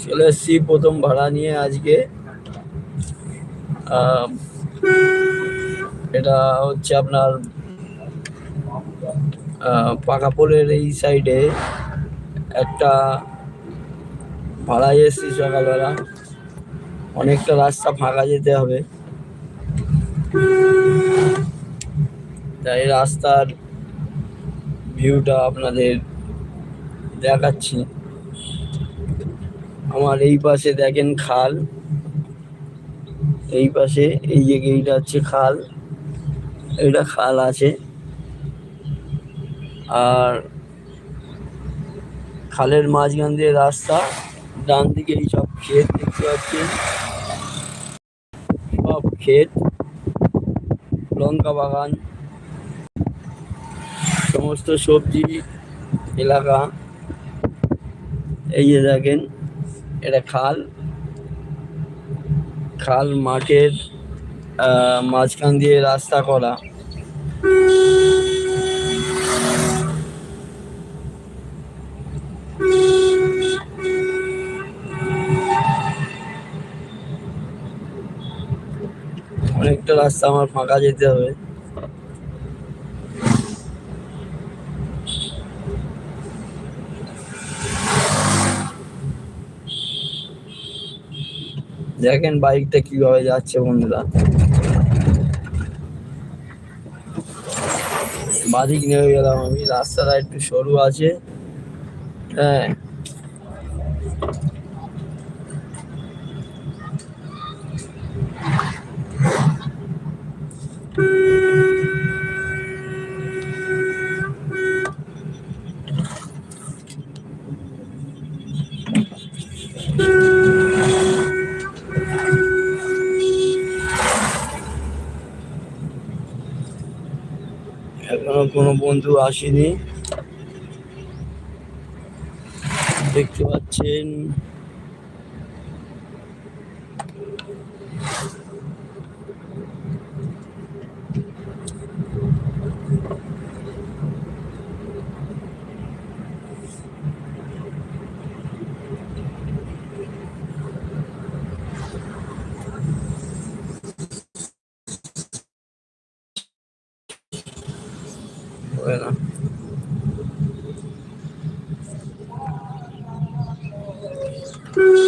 চলে এসছি প্রথম ভাড়া নিয়ে আজকে। এটা হচ্ছে আপনার আহ, পাকা পোলের এই সাইডে একটা ভাড়ায় এসছি সকালবেলা। অনেকটা রাস্তা ফাঁকা যেতে হবে। তাই রাস্তার ভিউটা আপনাদের দেখাচ্ছি। আমার এই পাশে দেখেন খাল। এই পাশে এই যে এইটা হচ্ছে খাল, এটা খাল আছে। আর খালের মাঝখান দিয়ে রাস্তা, ডান দিকে এই সব ক্ষেত দেখতে পাচ্ছেন। সব ক্ষেত, লঙ্কা বাগান, সমস্ত সবজি, এলাকা। এই যে দেখেন এটা খাল। খাল মাঠের মাঝখান দিয়ে রাস্তা করা। অনেকটা রাস্তা আমার ফাঁকা যেতে হবে। দেখেন বাইকটা কীভাবে যাচ্ছে বন্ধুরা। বাদিক নেমে গেলাম আমি রাস্তাটা একটু সরু আছে। হ্যাঁ। এখনও কোনো বন্ধু আসেনি। দেখতে পাচ্ছেন। হবে না mm.